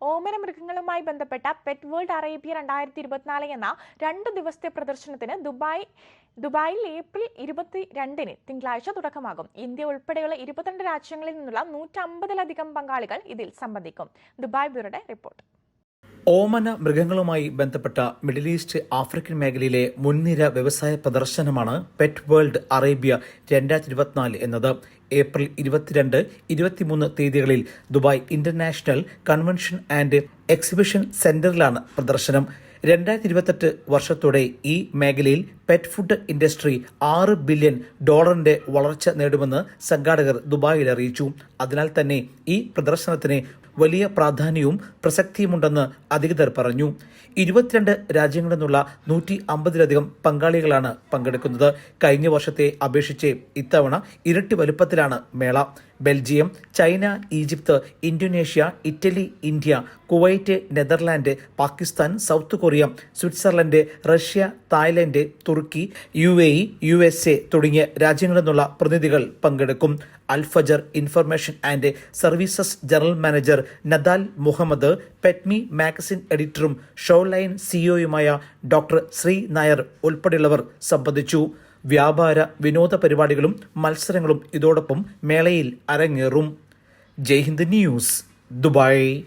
ഓമന മൃഗങ്ങളുമായി ബന്ധപ്പെട്ട pet world Arabia രണ്ടായിരത്തി ഇരുപത്തിനാല് എന്ന രണ്ട് ദിവസത്തെ പ്രദർശനത്തിന് ദുബായ് ദുബായിൽ ഏപ്രിൽ ഇരുപത്തി രണ്ടിന് തിങ്കളാഴ്ച തുടക്കമാകും. ഇന്ത്യ ഉൾപ്പെടെയുള്ള ഇരുപത്തിരണ്ട് രാജ്യങ്ങളിൽ നിന്നുള്ള നൂറ്റമ്പതിലധികം പങ്കാളികൾ ഇതിൽ സംബന്ധിക്കും. Dubai ബ്യൂറോയുടെ report. ഓമന മൃഗങ്ങളുമായി ബന്ധപ്പെട്ട മിഡിൽ ഈസ്റ്റ് ആഫ്രിക്കൻ മേഖലയിലെ മുൻനിര വ്യവസായ പ്രദർശനമാണ് പെറ്റ് വേൾഡ് അറേബ്യ രണ്ടായിരത്തി ഇരുപത്തിനാല് എന്നത്. ഏപ്രിൽ ഇരുപത്തിരണ്ട് ഇരുപത്തിമൂന്ന് തീയതികളിൽ Dubai international convention and exhibition സെന്ററിലാണ് പ്രദർശനം. രണ്ടായിരത്തി ഇരുപത്തെട്ട് വർഷത്തോടെ ഈ മേഖലയിൽ പെറ്റ് ഫുഡ് ഇൻഡസ്ട്രി ആറ് ബില്യൺ ഡോളറിന്റെ വളർച്ച നേടുമെന്ന് സംഘാടകർ ദുബായിൽ അറിയിച്ചു. അതിനാൽ തന്നെ ഈ പ്രദർശനത്തിന് വലിയ പ്രാധാന്യവും പ്രസക്തിയുമുണ്ടെന്ന് അധികൃതർ പറഞ്ഞു. ഇരുപത്തിരണ്ട് രാജ്യങ്ങളിൽ നിന്നുള്ള നൂറ്റി അമ്പതിലധികം പങ്കാളികളാണ് പങ്കെടുക്കുന്നത്. കഴിഞ്ഞ വർഷത്തെ അപേക്ഷിച്ച് ഇത്തവണ ഇരട്ടി വലുപ്പത്തിലാണ് മേള. Belgium China Egypt Indonesia Italy India Kuwait Netherland Pakistan South Korea Switzerland Russia Thailand Turkey U A E U S A തുടങ്ങിയ രാജ്യങ്ങളിൽ നിന്നുള്ള പ്രതിനിധികൾ പങ്കെടുക്കും. Alfajer information and services general manager Nadal Mohammed Petme magazine എഡിറ്ററും ഷോലൈൻ സിഇഒയുമായ doctor Sree Nair ഉൾപ്പെടെയുള്ളവർ സംബന്ധിച്ചു. വ്യാപാര വിനോദ പരിപാടികളും മത്സരങ്ങളും ഇതോടൊപ്പം മേളയിൽ അരങ്ങേറും. Jaihind news Dubai.